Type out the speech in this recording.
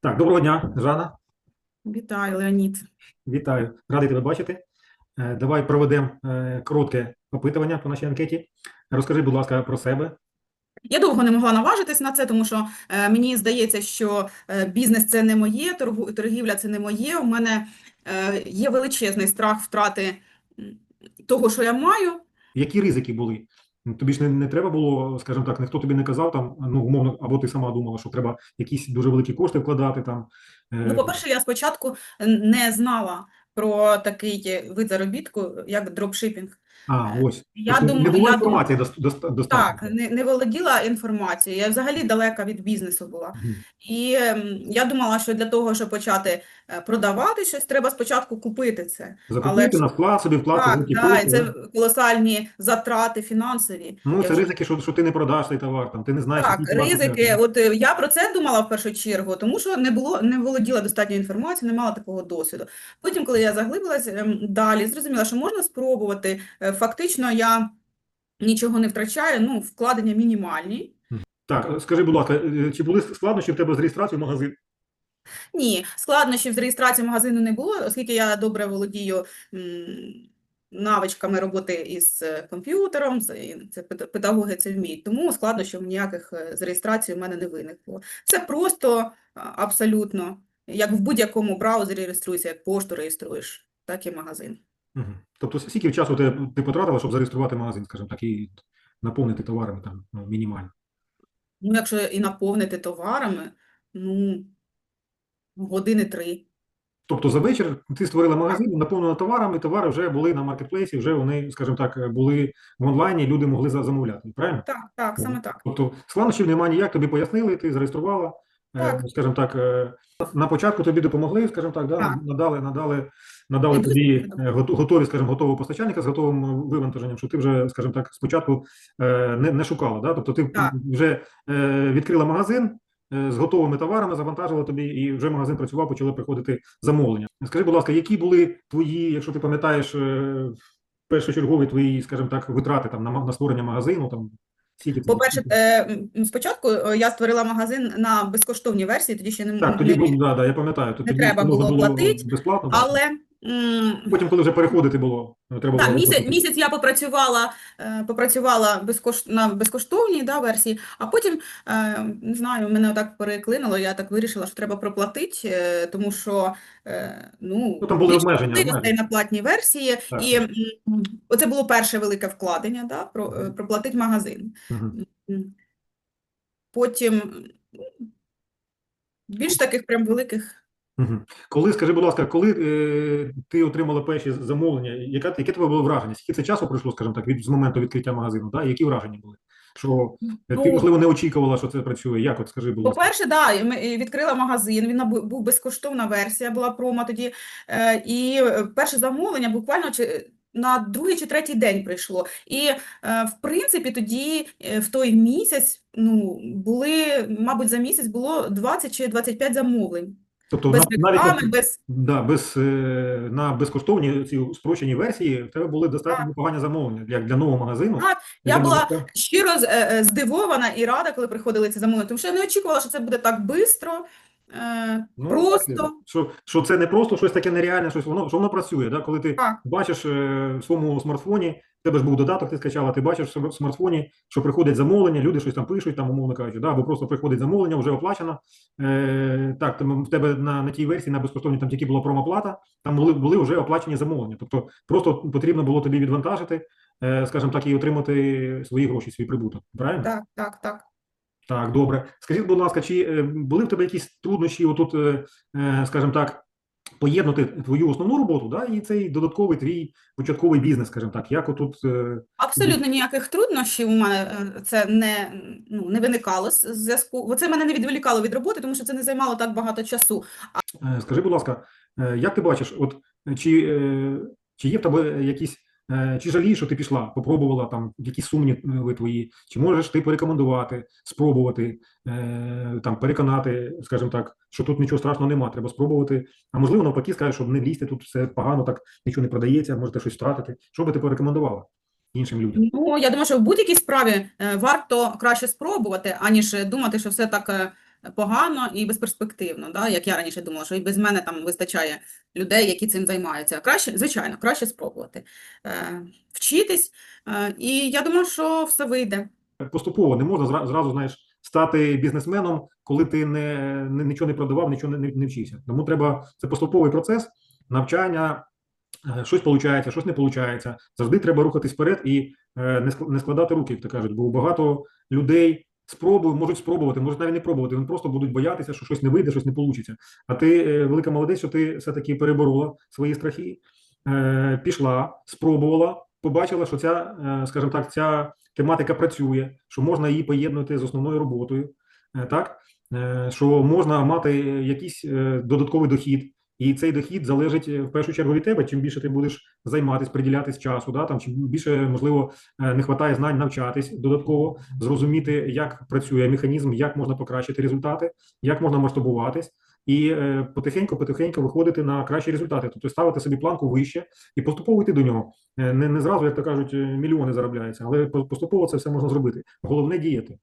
Так, доброго дня, Жанна. Вітаю, Леонід. Вітаю. Радий тебе бачити. Е, Давай проведемо е, коротке опитування по нашій анкеті. Розкажи, будь ласка, про себе. Я довго не могла наважитись на це, тому що е, мені здається, що е, бізнес це не моє, торгу, торгівля це не моє. У мене е, є величезний страх втрати того, що я маю. Які ризики були? Ну, Тобі ж не, не треба було, скажімо так, ніхто тобі не казав там, ну, умовно, або ти сама думала, що треба якісь дуже великі кошти вкладати там. Е, Ну, по-перше, я спочатку не знала про такий вид заробітку, як дропшипінг. А, ось. Я Тобто не думаю, було я інформації дост- дост- достатньо. Так, не, не володіла інформацією. Я взагалі далека від бізнесу була. Мгм. І ем, я думала, що для того, щоб почати е, продавати щось, треба спочатку купити це. Закупити ж- собі вкласти Так, да, і кошти. це да. колосальні затрати фінансові. Ну, це Якщо- ризики, що, що ти не продаш цей товар, там, ти не знаєш, Так, який товар ризики. купляти. От е, я про це думала в першу чергу, тому що не було, не володіла достатньо інформації, не мала такого досвіду. Потім, коли я заглибилась ем, далі, зрозуміла, що можна спробувати. Е, Фактично, я нічого не втрачаю, ну, вкладення мінімальні. Так, скажи, будь ласка, е, чи були складнощі в тебе з реєстрацією в магазин? Ні, складнощів з реєстрацією магазину не було, оскільки я добре володію навичками роботи із е, комп'ютером, це, педагоги це вміють, тому складнощів ніяких е, з реєстрацією в мене не виникло. Це просто абсолютно, як в будь-якому браузері реєструєшся, як пошту реєструєш, так і магазин. Угу. Тобто, скільки часу ти, ти потратила, щоб зареєструвати магазин, скажімо так, і наповнити товарами там ну, мінімально? Ну, якщо і наповнити товарами, ну, години три. Тобто за вечір ти створила магазин, наповнила товарами, товари вже були на маркетплейсі, вже вони, скажімо так, були в онлайні, люди могли замовляти, правильно? Так, так, саме так. Тобто складнощів немає ніяк, тобі пояснили, ти зареєструвала, Так. скажімо так, е, на початку тобі допомогли, скажімо так, да, Так. надали, надали, надали тобі е, готові, скажімо, готового постачальника з готовим е, вивантаженням, що ти вже, скажімо так, спочатку е, не, не шукала, да? Тобто ти Так. вже е, відкрила магазин е, з готовими товарами, завантажила тобі, і вже магазин працював, почали приходити замовлення. Скажи, будь ласка, які були твої, якщо ти пам'ятаєш, е, першочергові твої, скажімо так, витрати там на, на створення магазину, там По-перше, е, спочатку е, я створила магазин на безкоштовній версії, тоді ще не, Так, тоді не- був, да, да, я пам'ятаю. то не тоді треба було платити, безплатно. але Потім, коли вже переходити було, ну, треба так, було місяць, місяць я попрацювала, е, попрацювала безкош... на безкоштовній да, версії, а потім, е, не знаю, мене так переклинило, я так вирішила, що треба проплатити, е, тому що ну, Ну, там були обмеження, обмеження. на платній версії, Так. і м, оце було перше велике вкладення, да, про, проплатити магазин. М. Потім більш таких прям великих. Коли, скажи, будь ласка, коли е, ти отримала перші замовлення, яка, яке тебе було враження? Скільки це часу пройшло, скажімо так, від з моменту відкриття магазину? Да? Які враження були? Що е, ти, Ну, можливо, не очікувала, що це працює? Як от скажи, будь ласка? По-перше, да, ми відкрила магазин, він був безкоштовна версія, була промо тоді. е, І перше замовлення буквально чи- на другий чи третій день прийшло. І, е, в принципі, тоді е, в той місяць, ну, були, мабуть, за місяць було 20 чи 25 замовлень. Тобто Без навіть реклами, на, без... да, без, е, на безкоштовні ці спрощені версії в тебе були достатньо непогані замовлення для, для нового магазину. Так, я була щиро е, е, здивована і рада, коли приходили ці замовлення, тому що я не очікувала, що це буде так швидко, Ну, просто. Що, що це не просто щось таке нереальне, щось воно, що воно працює. Да? Коли ти Так. бачиш е, в своєму смартфоні, в тебе ж був додаток, ти скачала, ти бачиш в смартфоні, що приходять замовлення, люди щось там пишуть, там, умовно кажучи, да? або просто приходить замовлення, вже оплачено. Е, так, там в тебе на, на тій версії, на безкоштовній, там тільки була промоплата, там були, були вже оплачені замовлення. Тобто просто потрібно було тобі відвантажити, е, скажімо так, і отримати свої гроші, свій прибуток. Правильно? Так, так, так. Так, добре. Скажіть, будь ласка, чи е, були в тебе якісь труднощі, отут, е, е, скажімо так, поєднати твою основну роботу, да, і цей додатковий твій початковий бізнес, скажімо так, як отут, Абсолютно ніяких труднощів у мене це не, ну, не виникало з зв'язку. Це мене не відволікало від роботи, тому що це не займало так багато часу. е, скажи, будь ласка, як ти бачиш, от чи, чи є в тебе якісь, чи жалієш, що ти пішла, попробувала там якісь сумніви твої, чи можеш ти порекомендувати, спробувати, е, там, переконати, скажімо так, що тут нічого страшного нема, треба спробувати, а можливо, навпаки, скажеш, що не лізьте, тут все погано, так нічого не продається, можете щось втратити. Що би ти порекомендувала іншим людям? Ну, я думаю, що в будь-якій справі е, варто краще спробувати, аніж е, думати, що все так е, погано і безперспективно, да? Як я раніше думала, що і без мене там вистачає людей, які цим займаються. Краще, звичайно, краще спробувати е, вчитись, е, і я думаю, що все вийде. поступово не можна зра- зразу, знаєш, стати бізнесменом, коли ти не, не нічого не продавав, нічого не, не, вчився. Тому треба це поступовий процес навчання. е, Щось виходить, щось не виходить. Завжди треба рухатись вперед і е, не складати руки, як то кажуть, бо багато людей спробують, можуть спробувати, можуть навіть не пробувати. Вони просто будуть боятися, що щось не вийде, щось не вийде. А ти е, велика молодець, що ти все-таки переборола свої страхи, е, пішла, спробувала, побачила, що ця, е, скажімо так, ця тематика працює, що можна її поєднувати з основною роботою, так що можна мати якийсь додатковий дохід, і цей дохід залежить е, в першу чергу від тебе. Чим більше ти будеш займатися, приділятись часу, да, там чим більше можливо е, не вистачає знань навчатись додатково, зрозуміти, як працює механізм, як можна покращити результати, як можна масштабуватись. І е, потихеньку, потихеньку виходити на кращі результати, тобто ставити собі планку вище і поступово йти до нього. Е, Не, не зразу, як то кажуть, мільйони заробляються, але поступово це все можна зробити. Головне діяти.